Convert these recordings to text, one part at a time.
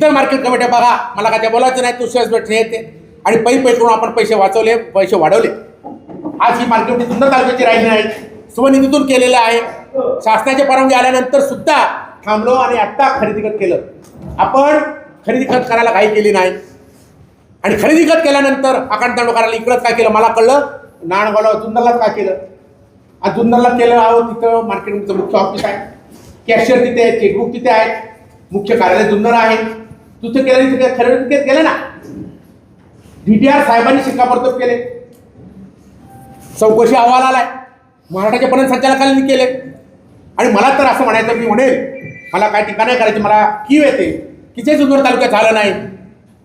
इतर मार्केट कमिट्या बघा. मला काय बोलायचं नाही तू शेअर्स भेटणे येते. आणि पै पै करून आपण पैसे वाचवले पैसे वाढवले. आज ही मार्केट कमिटी सुंदर तालुक्याची राहिली नाही. सुवनिधीतून केलेलं आहे. शासनाची परवानगी आल्यानंतर सुद्धा थांबलो आणि आत्ता खरेदी खत केलं. आपण खरेदी खत करायला काही केली नाही. आणि खरेदी खत केल्यानंतर आकांड करायला इकडंच काय केलं? मला कळलं नाणगावला जुन्नरलाच काय केलं? आज जुन्नरला केलं आहो तिथं मार्केटचं मुख्य ऑफिस आहे. कॅशियर तिथे आहे चेकबुक तिथे आहे मुख्य कार्यालय जुन्नर आहे. तिथं केलं तिथे खरेदी तिथे केलं ना? डी टी आर साहेबांनी शिक्कामोर्तब केले. चौकशी अहवाल आलाय. मराठाच्या पर्यंत संचालकांनी केले. आणि मला तर असं म्हणायचं मी म्हणेल मला काय टीका नाही करायची मला कीव येते. की जे जुन्नर तालुक्यात झालं नाही.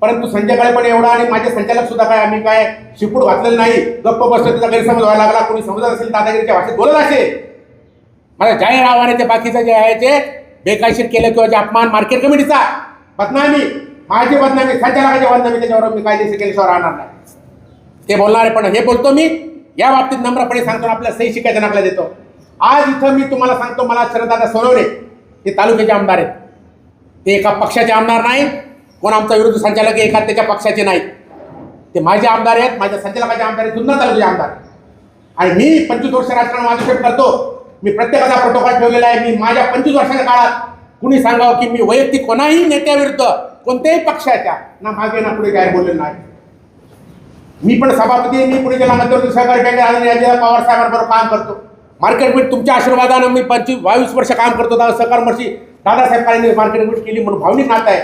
परंतु संध्याकाळी पण एवढा आणि माझे संचालक सुद्धा काय आम्ही काय शिपूट घातलेलं नाही. गप्प बसलो त्याचा गैरसमज व्हायला लागला. कोणी समजत असेल दादागिरीच्या भाषेत बोलत असेल. मला जाहीर आव्हान ते बाकीचं जे आहे ते बेकायशीर केलं किंवा जे अपमान मार्केट कमिटीचा. बदनामी. माझी बदनामी संचालकाची बदनामी त्याच्यावर मी कायदेशीर केल्याशिवाय राहणार नाही. ते बोलणार आहे पण हे बोलतो मी. या बाबतीत नम्रपणे सांगतो आपल्या सही शिकायच्या नाकला देतो. आज इथं मी तुम्हाला सांगतो मला शरददादा सोनवणे ते तालुक्याचे आमदार आहेत. ते एका पक्षाचे आमदार नाहीत कोण आमचा विरोधी संचालक आहे एका त्याच्या पक्षाचे नाहीत ते माझे आमदार आहेत माझ्या संचालकाचे आमदार आहेत जुन्ना तालुक्याचे आमदार आणि मी पंचवीस वर्ष राजकारण माझ्याकडे करतो. मी प्रत्येकाचा प्रोटोकॉल ठेवलेला आहे. मी माझ्या पंचवीस वर्षाच्या काळात कुणी सांगावं की मी वैयक्तिक कोणाही नेत्याविरुद्ध कोणत्याही पक्षाच्या ना मागे ना पुढे काय बोललेलं नाही. मी पण सभापती मी पुढे गेला मध्यवर्ती सहकारी बँक आदरणीय अजित पवार साहेबांबरोबर काम करतो. मार्केट मीट तुमच्या आशीर्वादानं मी पंचवीस बावीस वर्ष काम करतो दादा सहकार वर्षी दादासाहेब काळेंनी मार्केट मीट केली म्हणून भावनिक नातं आहे.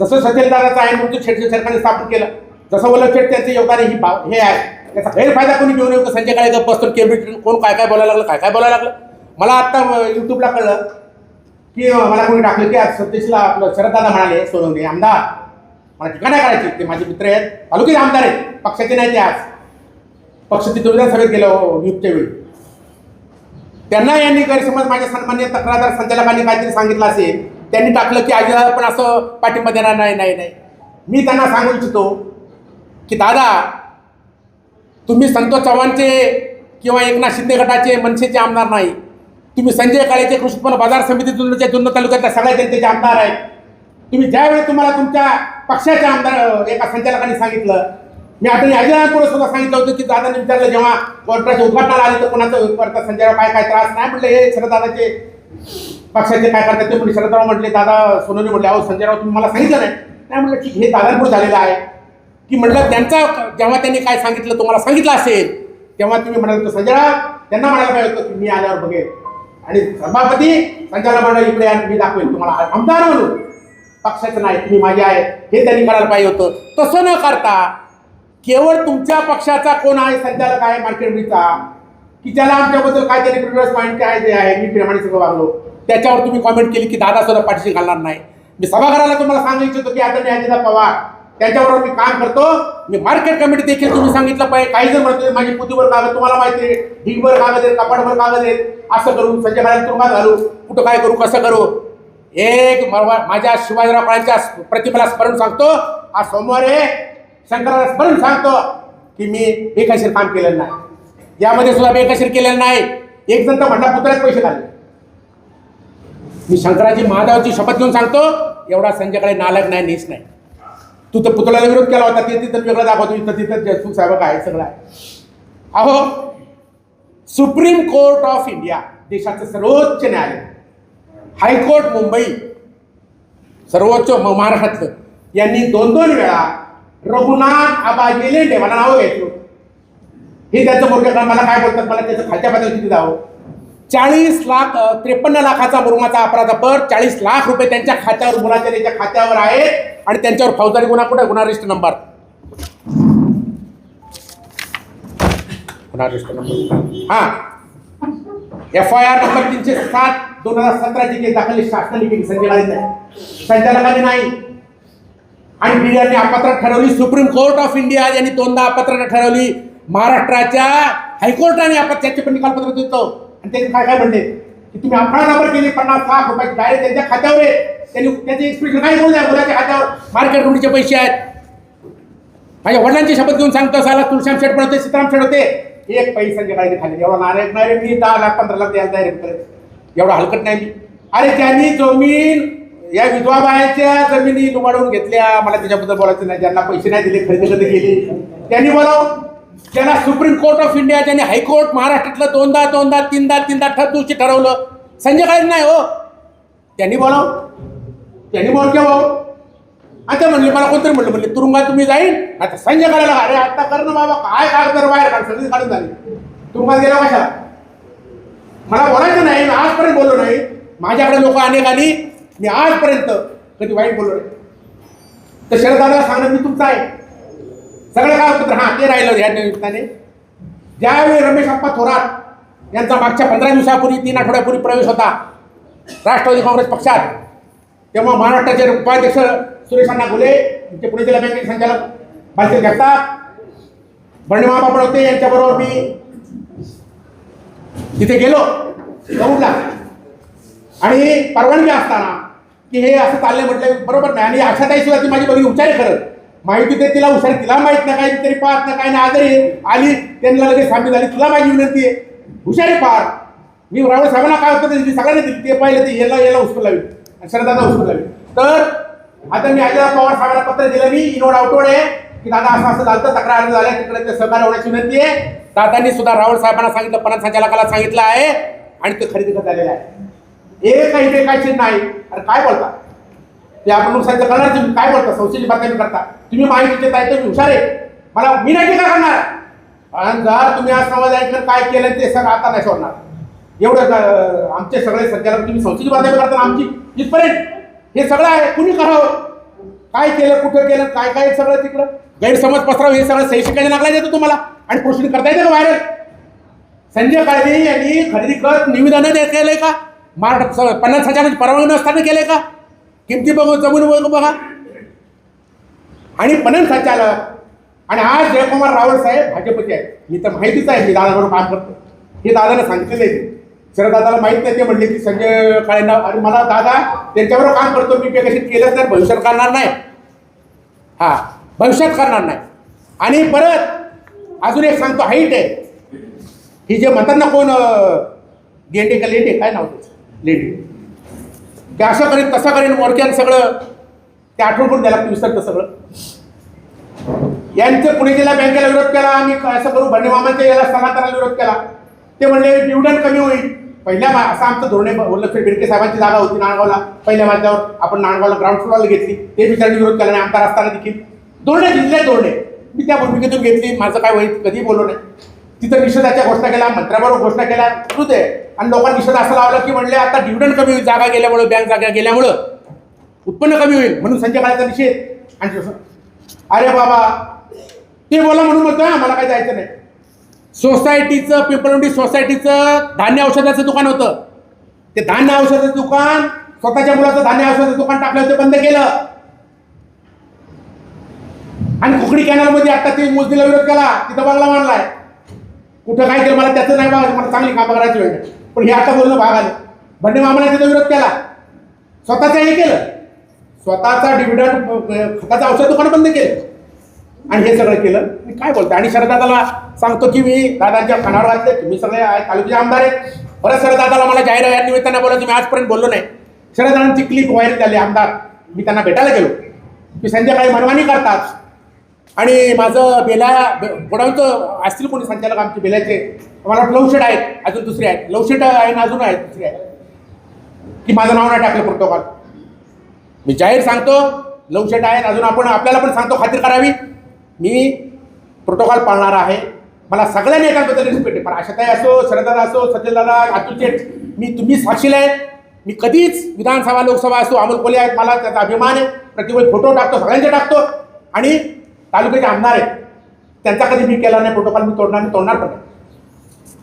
जसं सचिन दादाचं आहे म्हणून शेटचे सरकारने स्थापन केलं. जसं वल्लभ शेट त्यांचं योगदान ही भाव हे आहे. त्याचा गैरफायदा कोणी घेऊन येऊ संजय काळे गप्प बसतो केबिनेट कोण काय काय बोलायला लागलं काय काय बोलायला लागलं? मला आत्ता यूट्यूबला कळलं की मला कोणी टाकलं की आज सतीशला आपलं शरददादा म्हणाले सोनवणे आमदार. मला ठिकाणं करायची ते माझे मित्र आहेत. तालुक्याचे आमदार आहेत पक्षाचे नाही ते आज. पक्ष तिथं विधानसभेत गेलो नियुक्त्या वेळी. त्यांना यांनी गैरसमज माझ्या सन्मान्य तक्रारदार संचालकांनी काहीतरी सांगितलं असेल त्यांनी टाकलं की आजीला पण असं पाठिंबा देणार नाही नाही नाही. मी त्यांना सांगू इच्छितो की दादा तुम्ही संतोष चव्हाणचे किंवा एकनाथ शिंदे गटाचे मनसेचे आमदार नाही. तुम्ही संजय काळेचे कृषी उत्पन्न बाजार समिती जुन्नच्या जुन्न तालुक्यातल्या सगळ्या जनतेचे आमदार आहेत. तुम्ही ज्यावेळी तुम्हाला तुमच्या पक्षाच्या आमदार एका संचालकांनी सांगितलं मी आता अजिरापुढे सुद्धा सांगितलं होतं की दादाने विचारलं जेव्हा कोर्टाच्या उद्घाटनाला आले तर कोणाचं करता संजयराव काय काय त्रास नाही म्हटलं हे शरददादाचे पक्षाचे काय करतात ते म्हणजे शरदराव म्हटले दादा सोनवणे म्हटले अहो संजयराव तुम्ही मला सांगितलं नाही. नाही म्हटलं ठीक हे दादांपूर झालेलं आहे. की म्हटलं त्यांचा जेव्हा त्यांनी काय सांगितलं तुम्हाला सांगितलं असेल तेव्हा तुम्ही म्हणाल तर संजयराव त्यांना म्हणायला पाहिजे होतं की मी आल्यावर बघेल. आणि सभापती संचालक मंडळ इकडे मी दाखवेन तुम्हाला. आमदार म्हणून पक्षाचं नाही तुम्ही माझे आहे. हे त्यांनी करायला पाहिजे होतं. तसं न करता केवळ तुमच्या पक्षाचा कोण आहे संचालक आहे मार्केटचा की ज्याला आमच्याबद्दल काय तरी प्रिव्हियस पॉईंट काय जे आहे मी प्रेमाने सगळं वागलो. त्याच्यावर तुम्ही कॉमेंट केली की दादा सुद्धा पाठीशी घालणार नाही. मी सभागृहाला तुम्हाला सांगू इच्छितो की आदरणीय अजिता पवार त्याच्यावर मी काम करतो. मी मार्केट कमिटी देखील तुम्ही सांगितलं पाहिजे. काही जर म्हणतो माझी पुतीवर कागद तुम्हाला माहिती आहे. ढिगभर कागद आहेत कपाटभर कागद आहेत. असं करू संजय महाराज तुरुंगात घालू. कुठं काय करू कसं करू? एक माझ्या शिवाजीराव काळेच्या प्रतिमेला स्मरण सांगतो. आज सोमवार आहे. शंकराला स्मरण सांगतो की मी बेकाशीर काम केलेलं नाही. यामध्ये सुद्धा बेकाशीर केलेलं नाही. एक जण तर म्हणला पुतळ्यात पैसे घालले मी शंकराची महादेवाची शपथ घेऊन सांगतो एवढा संजयकडे नालक नाही नीच नाही. तू तर पुतळ्याला विरोध केला होता ते तिथं वेगळं दाखवतो इथं तिथं जयसूख साहेब आहे सगळं आहे. अहो सुप्रीम कोर्ट ऑफ इंडिया देशाचं सर्वोच्च न्यायालय हायकोर्ट मुंबई सर्वोच्च म- महाराष्ट्रातलं यांनी दोन दोन वेळा रघुनाथ आबाजी लेंडे मला नाव घ्यायचं हे त्यांचं मोठं मला काय बोलतात? मला त्याचं खालच्या पातळीवर किती जावं? चाळीस लाख त्रेपन्न लाखाचा मुरुमाचा अपराध पर चाळीस लाख रुपये त्यांच्या खात्यावर मुलाच्या त्यांच्या खात्यावर आहेत. आणि त्यांच्यावर फौजदारी गुन्हा कुठे? गुन्हा रजिस्टर नंबर. गुन्हा रजिस्टर नंबर. हा. एफ आय आर नंबर तीनशे सात दोन हजार सतराची केस दाखल शासन केली संजय संचालकाने नाही. आणि बिर्याणी अपात्र ठरवली सुप्रीम कोर्ट ऑफ इंडिया यांनी दोनदा अपात्र ठरवली. महाराष्ट्राच्या हायकोर्टाने आपण त्याचे पण निकालपत्र देतो. आणि त्याचे काय काय म्हणले? की तुम्ही अपराधावर केली पन्नास लाख रुपये डायरेक्ट त्यांच्या खात्यावर आहे त्यांनी त्याचे एक्सप्रेशन काय बोलू द्या? मुलाच्या खात्यावर मार्केट कमिटीचे पैसे आहेत. माझ्या वडिलांची शपथ घेऊन सांगतो साला तुळशाम शेट पण होते सीताराम शेट होते. एक पैसा खाली खाली एवढा नारायण नाही मी दहा लाख पंधरा लाख द्यायला तयारी करत एवढा हलकत नाही मी. अरे त्यांनी जमीन या विधवा बायाच्या जमिनी लुबाडून घेतल्या मला त्याच्याबद्दल बोलायचं नाही. ज्यांना पैसे नाही दिले खरेदी खरेदी केली? त्यांनी बोलावं. ज्यांना सुप्रीम कोर्ट ऑफ इंडिया ज्यांनी हायकोर्ट महाराष्ट्रातलं दोनदा दोनदा तीनदा तीनदा ठर दिवशी ठरवलं. संजय काळे नाही हो. त्यांनी बोलाव. त्यांनी बोल भाऊ. आता म्हणले मला कोणतरी म्हणलं म्हणले तुरुंगात तुम्ही जाईल आता संजय करायला अरे आता कर ना बाबा काय कागद बाहेर काढ सगळी काढून झाली. तुरुंगात गेला कशा मला बोलायचं नाही मी आजपर्यंत बोललो नाही. माझ्याकडे लोक अनेक आली. मी आजपर्यंत कधी वाईट बोललो नाही. तर शरदाला सांगणं मी तुमचं आहे. सगळं कागदपत्र हां ते राहिलं या निमित्ताने. ज्यावेळी रमेश अप्पा थोरात यांचा मागच्या पंधरा दिवसापूर्वी तीन आठवड्यापूर्वी प्रवेश होता राष्ट्रवादी काँग्रेस पक्षात तेव्हा महाराष्ट्राचे उपाध्यक्ष सुरेश अण्णा घुले यांचे पुणे जिल्हा बँकेचे संचालक भाषेत जगताप बंडीमा बापड होते यांच्याबरोबर मी तिथे गेलो दौडला आणि परवानगी असताना की हे असं चाललंय म्हटलं बरोबर नाही. आणि आशाताई सुद्धा ती माझी बघी हुशार खरं माहिती ते तिला हुशार तिला माहीत नाही काही तरी पाहत नाही काही नाही. आजही आली त्यांना लगेच सामील झाली तुला माझी विनंती आहे. हुशार आहे पार. मी रावळ साहेबांना काय होतं दिली? सगळ्यांनी दिली. ते पाहिलं ते याला याला उचलून लावी. आणि शरदादा उचलून लावी. तर आता मी अजित पवार साहेबांना पत्र दिलं मी इनोड आउटोड आहे की दादा असं असं झालं तक्रार अर्ज झाल्या तिकडे ते सहकार्य होण्याची विनंती आहे. दादांनी सुद्धा रावळ साहेबांना सांगितलं पणन संचालकाला सांगितलं आहे आणि ते खरेदी करत आलेलं आहे एक काही काय चिन्ह नाही. अरे काय बोलता? ते आपण नुकसानचं करणार तुम्ही काय बोलता? संस्थेची बातमी करता. तुम्ही माहिती देत आहे तुम्ही हुशार आहे. मला मी नाही टीका करणार. आणि जर तुम्ही आज समाज ऐकलं काय केलं ते सगळं आता नाही सोडणार. एवढं आमचे सगळे संचालक तुम्ही संस्थेची बातमी करता आमची इथपर्यंत. हे सगळं आहे कुणी करावं? काय केलं कुठं केलं काय काय सगळं तिकडं? गैरसमज पसराव हे सगळं शैक्षिकाच्या शिकायला लागला येतं तुम्हाला. आणि प्रोसिडिंग करता येतं का व्हायरल संजय काळे यांनी खरेदी करत निवेदन केलंय का? महाराष्ट्र पन्नास हजाराची परवानगी नसताना केलंय का? किमती बघू जमून बघू बघा आणि पणन संचालक. आणि आज जयकुमार रावळ साहेब भाजपचे आहेत. मी तर माहितीच आहे मी दादाबरोबर काम करतो. हे दादाने सांगितलेलं आहे. शरद दादाला माहीत नाही ते म्हणले की संजय काळेंना आणि मला दादा त्यांच्याबरोबर काम करतो मी कशी केलंच तर भविष्यात करणार नाही. हा भविष्यात करणार नाही. आणि परत अजून एक सांगतो हाईट आहे. ही जे म्हणतात ना कोण गेंडे का लेंडे? काय नाव त्याचं? लेंडे. ते असं करेन तसा करेन मोरक्यान सगळं. ते आठवण करून द्यायला विसरतं सगळं. यांचं पुणे जिल्हा बँकेला विरोध केला आम्ही असं करू भंडे मामाच्या याला स्थलांतराला विरोध केला. ते म्हणले डिव्हिडंड कमी होईल. पहिल्या मा- असं आमचं धोरणे वल्लभशेठ बिडके साहेबांची जागा होती नाणगावला पहिल्या माझ्यावर आपण नाणगावला ग्राउंड फ्लोरला घेतली. ते बिचारांनी विरोध केला नाही आमदार असताना देखील. धोरणे दिले धोरणे. मी त्या भूमिकेतून घेतली. माझं काय होईल कधी बोललो नाही. तिथं निषेधाच्या घोषणा केल्या मंत्र्याबरोबर घोषणा केल्या. सुरू आहे आणि लोकांनी निषेध असं लावलं की म्हणले आता डिव्हिडंड कमी होईल जागा गेल्यामुळं बँक जागा गेल्यामुळं. उत्पन्न कमी होईल म्हणून संजय काळाचा निषेध. आणि तसं. अरे बाबा ते बोला म्हणून म्हणतोय "हा, मला काय जायचं नाही. सोसायटीचं पिंपळवंडी सोसायटीचं धान्य औषधाचं दुकान होतं. ते धान्य औषधाचं दुकान स्वतःच्या मुलाचं धान्य औषधाचं दुकान टाकलं होतं बंद केलं. आणि कुकडी कॅनलमध्ये आता ते मोजणीला विरोध केला तिथं बंगला मानलाय कुठं काय केलं मला त्याचं नाही बघायचं मला चांगली कामं करायची वेळ नाही. पण हे आता बोलणं भाग आलं बंडे मामाला तिथं विरोध केला. स्वतःचं हे केलं. स्वतःचा डिव्हिडंड खताचं औषध दुकान बंद केलं. आणि हे सगळं केलं. मी काय बोलतो आणि शरदादाला सांगतो की मी दादांच्या कानावर घातले. तुम्ही सगळे तालुक्याचे आमदार आहेत. बरं शरदादाला मला जाहीर या निमित्तानं बोलायचं मी आजपर्यंत बोललो नाही. शरदादांची क्लिप व्हायरल झाली आमदार. मी त्यांना भेटायला गेलो. की संध्याकाळी मनमानी करतात. आणि माझं बेला गोडाऊनचं असतील कोणी संचालक आमचे बेल्याचे मला लवशेट आहेत अजून दुसरे आहेत. लवशेट आहे ना अजून आहेत दुसरे आहेत. की माझं नाव नाही टाकलं प्रोटोकॉल. मी जाहीर सांगतो लवशेट आहेत अजून आपण आपल्याला पण सांगतो खात्री करावी. मी प्रोटोकॉल पाळणार आहे. मला सगळ्यांनी एकाबद्दल रिस्पेक्ट आहे पण आशाताई असो शरदादा असो सज्जनदादा अतुल शेठ मी तुम्ही साक्षीला आहेत. मी कधीच विधानसभा लोकसभा असो अमोल कोले आहेत मला त्याचा अभिमान आहे. प्रतिवेळी फोटो टाकतो सगळ्यांचे टाकतो. आणि तालुक्याचे आमदार आहेत. त्यांचा कधी मी केला नाही प्रोटोकॉल मी तोडणार मी तोडणार पण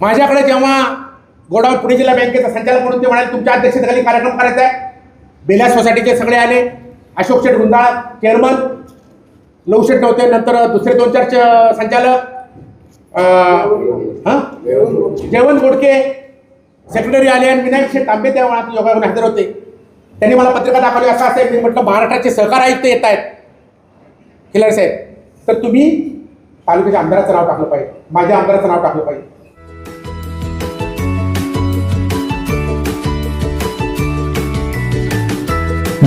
माझ्याकडे जेव्हा गोडाऊन पुणे जिल्हा बँकेचा संचालक म्हणून ते म्हणाले तुमच्या अध्यक्षतेखाली कार्यक्रम करायचा आहे. बेल्या सोसायटीचे सगळे आले. अशोक शेठ गुंदाळ चेअरमन लवशेठ नव्हते नंतर दुसरे दोन चार संचालक जेवण गोडके सेक्रेटरी आले आणि विनायक शेठ तांबे त्या वेळात योगायोगाने हजर होते. त्यांनी मला पत्रिका दाखवली असं असं आहे. मी म्हटलं महाराष्ट्राचे सहकार आयुक्त येत आहेत. खिलार साहेब तर तुम्ही तालुक्याच्या आमदाराचं नाव टाकलं पाहिजे. माझ्या आमदाराचं नाव टाकलं पाहिजे.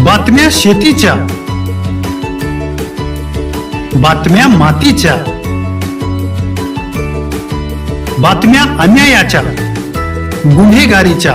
बातम्या शेतीच्या. बातम्या मातीच्या. बातम्या अन्यायाच्या. गुन्हेगारीच्या.